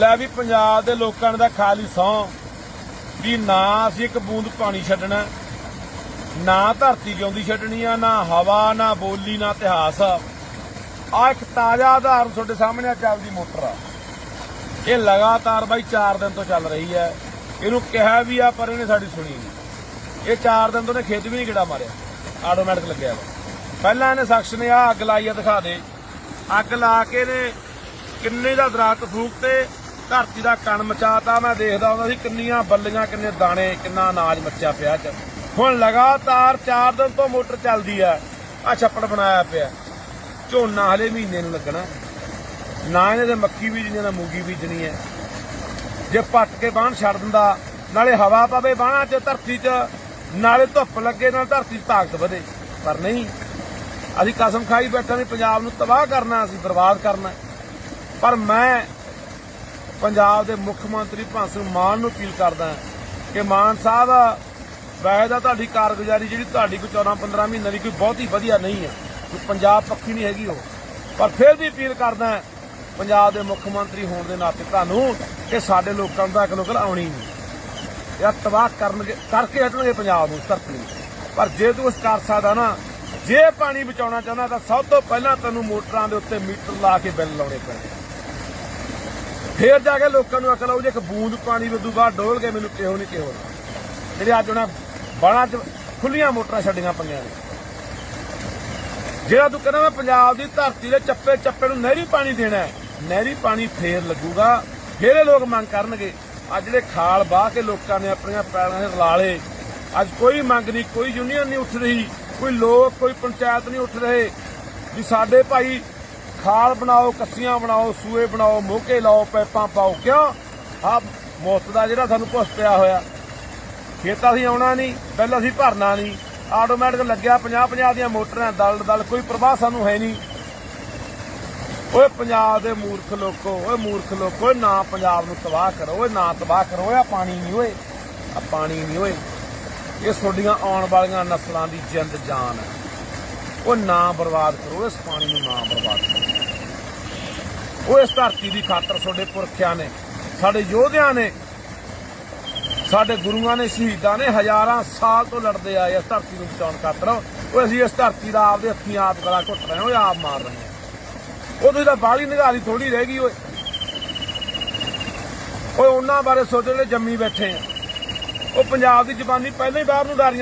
ਲੈ ਵੀ ਪੰਜਾਬ ਦੇ ਲੋਕਾਂ ਦਾ ਖਾਲੀ ਸੌ ਵੀ ਨਾ ਅਸੀਂ ਇੱਕ ਬੂੰਦ ਪਾਣੀ ਛੱਡਣਾ। ਨਾ ਧਰਤੀ ਜਿਉਂਦੀ ਛੱਡਣੀ ਆ, ਨਾ ਹਵਾ, ਨਾ ਬੋਲੀ, ਨਾ ਇਤਿਹਾਸ। ਆ ਇੱਕ ਤਾਜ਼ਾ ਆਧਾਰ ਤੁਹਾਡੇ ਸਾਹਮਣੇ ਆ, ਚੱਲਦੀ ਮੋਟਰ ਆ। ਇਹ ਲਗਾਤਾਰ ਬਾਈ 4 ਦਿਨ ਤੋਂ ਚੱਲ ਰਹੀ ਹੈ। ਇਹਨੂੰ ਕਿਹਾ ਵੀ ਆ, ਪਰ ਇਹਨੇ ਸਾਡੀ ਸੁਣੀ ਨਹੀਂ। ਇਹ 4 ਦਿਨ ਤੋਂ ਨੇ ਖੇਤ ਵੀ ਨਹੀਂ ਕਿਹੜਾ ਮਾਰਿਆ। ਆਟੋਮੈਟਿਕ ਲੱਗਿਆ ਵਾ ਪਹਿਲਾਂ ਇਹਨੇ ਸ਼ਖਸ ਨੇ ਆ ਅੱਗ ਲਾਈ ਆ, ਦਿਖਾ ਦੇ। ਅੱਗ ਲਾ ਕੇ ਨੇ ਕਿੰਨੇ ਦਾ ਦਰਖਤ ਫੂਕ ਤੇ ਧਰਤੀ ਦਾ ਕਣ ਮਚਾਤਾ, ਮੈਂ ਦੇਖਦਾ ਹੁੰਦਾ ਸੀ ਕਿੰਨੀਆਂ ਬੱਲੀਆਂ, ਕਿੰਨੇ ਦਾਣੇ, ਕਿੰਨਾ ਅਨਾਜ ਮੱਚਿਆ ਪਿਆ ਚ ਹੁਣ ਲਗਾਤਾਰ 4 ਦਿਨ ਤੋਂ ਮੋਟਰ ਚੱਲਦੀ ਆ ਆ ਛੱਪੜ ਬਣਾਇਆ ਪਿਆ। ਝੋਨਾ ਹਲੇ ਮਹੀਨੇ ਨੂੰ ਲੱਗਣਾ। ਨਾ ਇਹਨੇ ਤੇ ਮੱਕੀ ਬੀਜਣੀ, ਨਾ ਮੂੰਗੀ ਬੀਜਣੀ ਹੈ। ਜੇ ਪੱਟ ਕੇ ਬਾਣ ਛੱਡ ਦਿੰਦਾ, ਨਾਲੇ ਹਵਾ ਪਵੇ ਬਾਣਾ 'ਚ ਧਰਤੀ 'ਚ, ਨਾਲੇ ਧੁੱਪ ਲੱਗੇ, ਨਾਲ ਧਰਤੀ 'ਚ ਤਾਕਤ ਵਧੇ। ਪਰ ਨਹੀਂ, ਅਸੀਂ ਕਸਮ ਖਾਈ ਬੈਠੇ ਨੇ ਪੰਜਾਬ ਨੂੰ ਤਬਾਹ ਕਰਨਾ, ਅਸੀਂ ਬਰਬਾਦ ਕਰਨਾ। ਪਰ ਮੈਂ ਪੰਜਾਬ ਦੇ ਮੁੱਖ ਮੰਤਰੀ ਭਗਵੰਤ ਸਿੰਘ ਮਾਨ ਨੂੰ ਅਪੀਲ ਕਰਦਾ ਕਿ ਮਾਨ ਸਾਹਿਬ, ਵੈਸੇ ਤਾਂ ਤੁਹਾਡੀ ਕਾਰਗੁਜ਼ਾਰੀ ਜਿਹੜੀ ਤੁਹਾਡੀ ਕੋਈ 14 15 ਮਹੀਨੇ ਦੀ ਕੋਈ ਬਹੁਤ ਹੀ ਵਧੀਆ ਨਹੀਂ ਹੈ। ਕੋਈ ਪੰਜਾਬ ਪੱਖੀ ਨਹੀਂ ਹੈਗੀ ਉਹ। ਪਰ ਫਿਰ ਵੀ ਅਪੀਲ ਕਰਦਾ ਪੰਜਾਬ ਦੇ ਮੁੱਖ ਮੰਤਰੀ ਹੋਣ ਦੇ ਨਾਤੇ ਤੁਹਾਨੂੰ ਕਿ ਸਾਡੇ ਲੋਕਾਂ ਨੂੰ ਤਾਂ ਅਕਲ ਆਉਣੀ ਨਹੀਂ। ਇਹ ਤਬਾਹ ਕਰਨਗੇ, ਕਰਕੇ ਹਟਣਗੇ ਪੰਜਾਬ ਨੂੰ ਧਰਤੀ ਨੂੰ। ਪਰ ਜੇ ਤੂੰ ਉਸ ਕਰ ਸਕਦਾ ਨਾ, ਜੇ ਪਾਣੀ ਬਚਾਉਣਾ ਚਾਹੁੰਦਾ ਤਾਂ ਸਭ ਤੋਂ ਪਹਿਲਾਂ ਤੈਨੂੰ ਮੋਟਰਾਂ ਦੇ ਉੱਤੇ ਮੀਟਰ ਲਾ ਕੇ ਬਿੱਲ ਲਾਉਣੇ ਪੈਣੇ ਫੇਰ ਜਾ ਕੇ ਲੋਕਾਂ ਨੂੰ ਅਕਲ ਆਊ, ਜੇ ਇੱਕ ਬੂੰਦ ਪਾਣੀ ਵੱਧੂ ਬਾਹਰ ਡੋਲ ਕੇ ਮੈਨੂੰ ਕਿਹੋ ਨਹੀਂ ਕਿਹੋ ਜਿਹੜੇ ਅੱਜ ਉਹਨਾਂ ਬਾਣਾ ਚ ਖੁੱਲੀਆਂ ਮੋਟਰਾਂ ਛੱਡੀਆਂ ਪਈਆਂ ਨੇ। ਜਿਹੜਾ ਤੂੰ ਕਹਿੰਦਾ ਮੈਂ ਪੰਜਾਬ ਦੀ ਧਰਤੀ ਦੇ ਚੱਪੇ ਚੱਪੇ ਨੂੰ ਨਹਿਰੀ ਪਾਣੀ ਦੇਣਾ ਨਹਿਰੀ ਪਾਣੀ ਫੇਰ ਲੱਗੂਗਾ। ਫੇਰ ਇਹ ਲੋਕ ਮੰਗ ਕਰਨਗੇ, ਅੱਜ ਜਿਹੜੇ ਖਾਲ ਬਾਹ ਕੇ ਲੋਕਾਂ ਨੇ ਆਪਣੀਆਂ ਪੈਰਾਂ ਦੇ ਰਲਾਲੇ, ਅੱਜ ਕੋਈ ਮੰਗ ਨਹੀਂ, ਕੋਈ ਯੂਨੀਅਨ ਨਹੀਂ ਉੱਠ ਰਹੀ, ਕੋਈ ਲੋਕ, ਕੋਈ ਪੰਚਾਇਤ ਨਹੀਂ ਉੱਠ ਰਹੇ, ਵੀ ਸਾਡੇ ਭਾਈ ਖਾਲ ਬਣਾਓ, ਕੱਸੀਆਂ ਬਣਾਓ, ਸੂਏ ਬਣਾਓ, ਮੋਕੇ ਲਾਓ, ਪੈਪਾਂ ਪਾਓ, ਕਿਉਂ? ਆ ਮੁਫਤ ਦਾ ਜਿਹੜਾ ਸਾਨੂੰ ਕੁਛ ਪਿਆ ਹੋਇਆ। ਖੇਤਾਂ ਅਸੀਂ ਆਉਣਾ ਨਹੀਂ ਪਹਿਲਾਂ ਅਸੀਂ ਭਰਨਾ ਨਹੀਂ। ਆਟੋਮੈਟਿਕ ਲੱਗਿਆ 50 50 ਦੀਆਂ ਮੋਟਰਾਂ ਦਲ ਦਲ ਕੋਈ ਪ੍ਰਵਾਹ ਸਾਨੂੰ ਹੈ ਨਹੀਂ। ਓਏ ਪੰਜਾਬ ਦੇ ਮੂਰਖ ਲੋਕੋ, ਓਏ ਮੂਰਖ ਲੋਕੋ ਨਾ ਪੰਜਾਬ ਨੂੰ ਤਬਾਹ ਕਰੋ, ਓਏ ਨਾ ਤਬਾਹ ਕਰੋ, ਓਏ ਪਾਣੀ ਨਹੀਂ ਓਏ। ਆ ਪਾਣੀ ਨਹੀਂ ਓਏ। ਇਹ ਤੁਹਾਡੀਆਂ ਆਉਣ ਵਾਲੀਆਂ ਨਸਲਾਂ ਦੀ ਜਿੰਦ ਜਾਨ ਹੈ ਉਹ ਨਾ ਬਰਬਾਦ ਕਰੋ, ਇਸ ਪਾਣੀ ਨੂੰ ਨਾ ਬਰਬਾਦ ਕਰੋ। ਉਹ ਇਸ ਧਰਤੀ ਦੀ ਖਾਤਰ ਤੁਹਾਡੇ ਪੁਰਖਿਆਂ ਨੇ, ਸਾਡੇ ਯੋਧਿਆਂ ਨੇ, ਸਾਡੇ ਗੁਰੂਆਂ ਨੇ, ਸ਼ਹੀਦਾਂ ਨੇ ਹਜ਼ਾਰਾਂ ਸਾਲ ਤੋਂ ਲੜਦੇ ਆਏ ਇਸ ਧਰਤੀ ਨੂੰ ਬਚਾਉਣ ਖਾਤਰ। ਉਹ ਅਸੀਂ ਇਸ ਧਰਤੀ ਦਾ ਆਪਦੇ ਹੱਥੀਂ ਆਪ ਗਲਾ ਘੁੱਟ ਰਹੇ ਹਾਂ ਆਪ ਮਾਰ ਰਹੇ ਹਾਂ। ਉਹ ਤਾਂ ਬਾਹਲੀ ਨਿਗਾਰੀ ਥੋੜੀ ਰਹਿ ਗਈ ਓਏ। ਓਏ, ਉਹਨਾਂ ਬਾਰੇ ਸੋਚਣ ਲਈ ਜੰਮੀ ਬੈਠੇ ਆ। ਉਹ ਪੰਜਾਬ ਦੀ ਜ਼ਬਾਨੀ ਪਹਿਲਾਂ ਹੀ ਬਾਹਰ ਨੂੰ ਡਾਰੀ